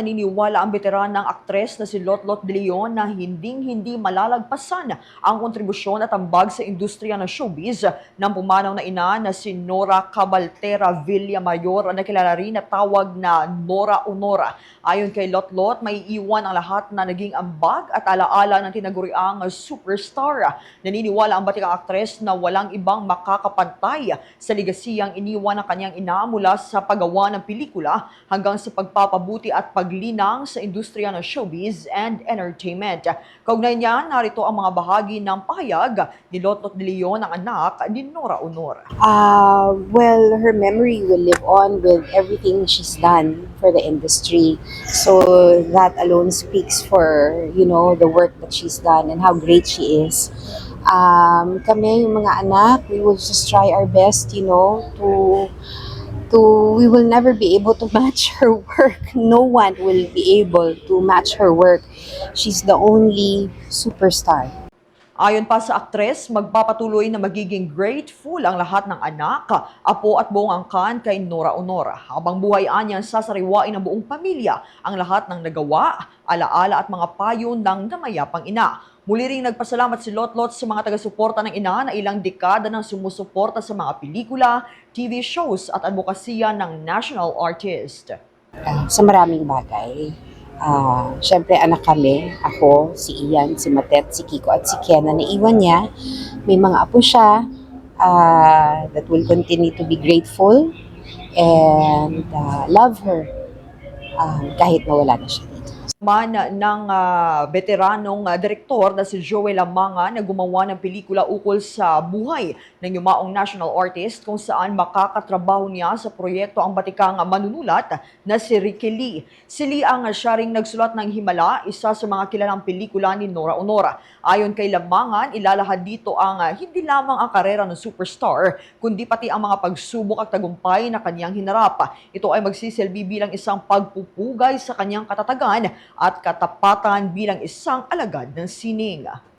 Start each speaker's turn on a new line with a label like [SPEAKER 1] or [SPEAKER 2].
[SPEAKER 1] Naniniwala ang veteranang aktres na si Lotlot de Leon na hinding-hindi malalagpasan ang kontribusyon at ambag sa industriya ng showbiz ng pumanaw na ina na si Nora Cabaltera Villamayor na kilala rin na tawag na Nora Honora. Ayon kay Lotlot, may iwan ang lahat na naging ambag at alaala ng tinaguriang superstar. Naniniwala ang batikang aktres na walang ibang makakapantay sa ligasiyang iniwan ng kanyang ina mula sa paggawa ng pelikula hanggang sa pagpapabuti at paglinang sa industriya ng showbiz and entertainment. Kaugnay niya, narito ang mga bahagi ng pahayag ni Lotlot de Leon, ang anak ni Nora Honora.
[SPEAKER 2] Uh, well, her memory will live on with everything she's done for the industry. So that alone speaks for, you know, the work that she's done and how great she is. Um, kami, yung mga anak, we will just try our best, you know, to to we will never be able to match her work. No one will be able to match her work. She's the only superstar.
[SPEAKER 1] Ayon pa sa aktres, magpapatuloy na magiging grateful ang lahat ng anak, apo at buong angkan kay Nora Honora. Habang buhay anyan, sasariwain ng buong pamilya ang lahat ng nagawa, alaala at mga payo ng namayapang ina. Muli ring nagpasalamat si Lotlot sa mga taga-suporta ng ina na ilang dekada nang sumusuporta sa mga pelikula, TV shows at advokasya ng national artist.
[SPEAKER 2] uh, sa maraming bagay. Ah, Siyempre, anak kami, ako, si Ian, si Matet, si Kiko, at si Ken na naiwan niya. May mga apo siya ah, that will continue to be grateful and ah, love her um, kahit nawala na siya dito.
[SPEAKER 1] Man ng ah, veteranong ah, direktor na si Joel Amanga na gumawa ng pelikula ukol sa buhay ng yumaong national artist kung saan makakatrabaho niya sa proyekto ang batikang manunulat na si Ricky Lee. Si Lee ang siya ring nagsulat ng Himala, isa sa mga kilalang pelikula ni Nora Honora. Ayon kay Lamangan, ilalahad dito ang ah, hindi lamang ang karera ng superstar, kundi pati ang mga pagsubok at tagumpay na kanyang hinarap. Ito ay magsisilbi bilang isang pagpupugay sa kanyang katatagan at katapatan bilang isang alagad ng sining.